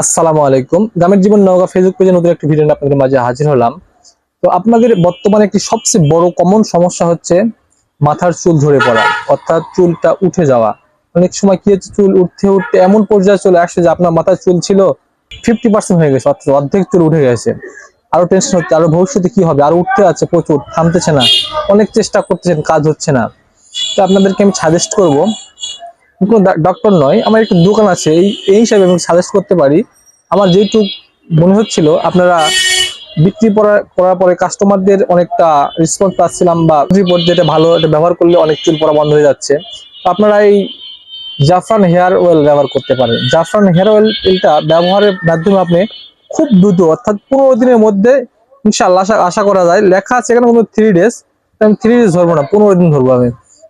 আসসালামু আলাইকুম। গ্রামের জীবন নওগাঁ ফেসবুক পেজে নতুন একটি ভিডিও নিয়ে আপনাদের মাঝে হাজির হলাম। তো আপনাদের বর্তমানে একটি সবচেয়ে বড় কমন সমস্যা হচ্ছে মাথার চুল ঝরে পড়া, অর্থাৎ চুলটা উঠে যাওয়া। অনেক সময় কি হচ্ছে, চুল উঠতে উঠতে এমন পর্যায়ে চলে আসছে যে আপনার মাথার চুল ছিল ফিফটি পার্সেন্ট হয়ে গেছে, অর্থাৎ অর্ধেক চুল উঠে গেছে। আরও টেনশন হচ্ছে, আরও ভবিষ্যতে কি হবে? আরও উঠতে আছে প্রচুর, থামতেছে না। অনেক চেষ্টা করতেছেন, কাজ হচ্ছে না। তো আপনাদেরকে আমি সাজেস্ট করব কোনো ডক্টর নয়, আমার একটু দোকান আছে, এই এই হিসাবে আমি সাজেস্ট করতে পারি। আমার যেটুক মনে হচ্ছিল আপনারা বিক্রি করার পরে কাস্টমারদের অনেকটা রেসপন্স পাচ্ছিলাম বা রিপোর্ট যেটা ভালো, এটা ব্যবহার করলে অনেক চুল পড়া বন্ধ হয়ে যাচ্ছে। তো আপনারা এই জাফরান হেয়ার অয়েল ব্যবহার করতে পারেন। জাফরান হেয়ার অয়েল এটা ব্যবহারের মাধ্যমে আপনি খুব দ্রুত, অর্থাৎ পনেরো দিনের মধ্যে ইনশাল্লাহ আশা করা যায়। লেখা আছে এখানে কোনো থ্রি ডেজ আমি থ্রি ডেজ ধরবো না, পনেরো দিন ধরবো আমি।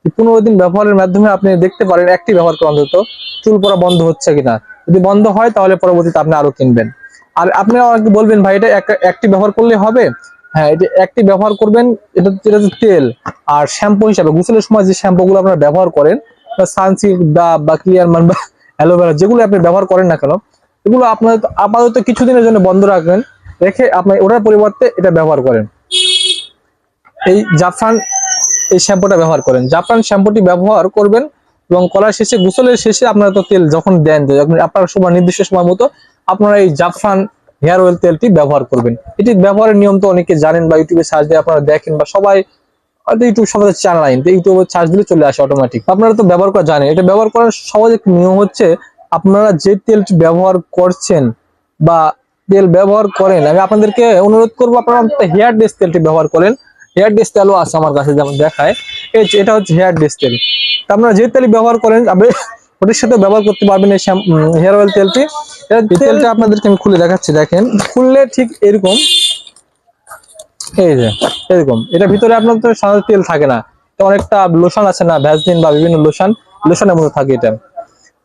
পনেরো দিন ব্যবহারের মাধ্যমে আপনি দেখতে পারেন একটি ব্যবহার করে অন্তত চুল পড়া বন্ধ হচ্ছে কিনা। যদি বন্ধ হয়, তাহলে পরবর্তীতে আপনি আরও কিনবেন। আর আপনি আমাকে বলবেন, ভাই, এটা এক- একটি ব্যবহার করলে হবে? হ্যাঁ এটা একটি ব্যবহার করবেন, এটা হচ্ছে তেল। আর শ্যাম্পু হিসাবে, গোসলের সময় যে শ্যাম্পু গুলো আপনারা ব্যবহার করেন, বা সানসিল্ক, বা ক্লিয়ারমান বা অ্যালোভেরা, যেগুলো আপনি ব্যবহার করেন না কেন, এগুলো আপনার আপাতত কিছুদিনের জন্য বন্ধ রাখবেন, রেখে আপনি ওটার পরিবর্তে এটা ব্যবহার করেন। এই জাফরান এই শ্যাম্পুটা ব্যবহার করেন। জাফরান শ্যাম্পুটি ব্যবহার করবেন এবং করার শেষে, গোসলের শেষে আপনারা তো তেল যখন দেন আপনার সময় নির্দিষ্ট সময় মতো আপনারা এই জাফরান হেয়ার অয়েল তেলটি ব্যবহার করবেন। এটি ব্যবহারের নিয়ম তো অনেকে জানেন বা ইউটিউবে সার্চ দিয়ে আপনারা দেখেন বা সবাই ইউটিউব সবাই চ্যানেল আইন ইউটিউবে সার্চ দিলে চলে আসে অটোমেটিক আপনারা তো ব্যবহার করা জানেন, এটা ব্যবহার করার সহজ একটি নিয়ম হচ্ছে আপনারা যে তেলটি ব্যবহার করছেন বা তেল ব্যবহার করেন, আমি আপনাদেরকে অনুরোধ করব আপনারা হেয়ার ডেস তেলটি ব্যবহার করেন। হেয়ার ডেস তেলও আছে আমার কাছে যেমন দেখায়। এই এটা হচ্ছে হেয়ার ডেস তেল। তা আপনারা যে তেল ব্যবহার করেন আপনি ওটির সাথে ব্যবহার করতে পারবেন এই হেয়ার অয়েল তেলটি। তেলটা আপনাদেরকে আমি খুলে দেখাচ্ছি দেখেন। খুললে ঠিক এরকম। এই যে এরকম। এটা ভিতরে আপনার তো সাধারণত তেল থাকে না। এটা অনেকটা লোশন আছে না ভ্যাসলিন বা বিভিন্ন লোশন লোশনের মতো থাকে এটা।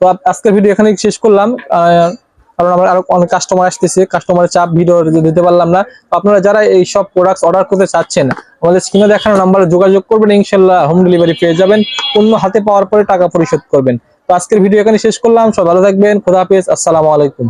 তো আজকের ভিডিও এখানে শেষ করলাম। আহ, কারণ আমার আরও অনেক কাস্টমার আসতেছে কাস্টমারের চাপ ভিডিও দিতে পারলাম না। আপনারা যারা এই সব প্রোডাক্ট অর্ডার করতে চাচ্ছেন, আমাদের স্ক্রিনে দেখানো নাম্বারে যোগাযোগ করবেন, ইনশাল্লাহ হোম ডেলিভারি পেয়ে যাবেন। অন্য হাতে পাওয়ার পরে টাকা পরিশোধ করবেন। তো আজকের ভিডিও এখানে শেষ করলাম। সব ভালো থাকবেন। খোদা হাফেজ। আসসালামু আলাইকুম।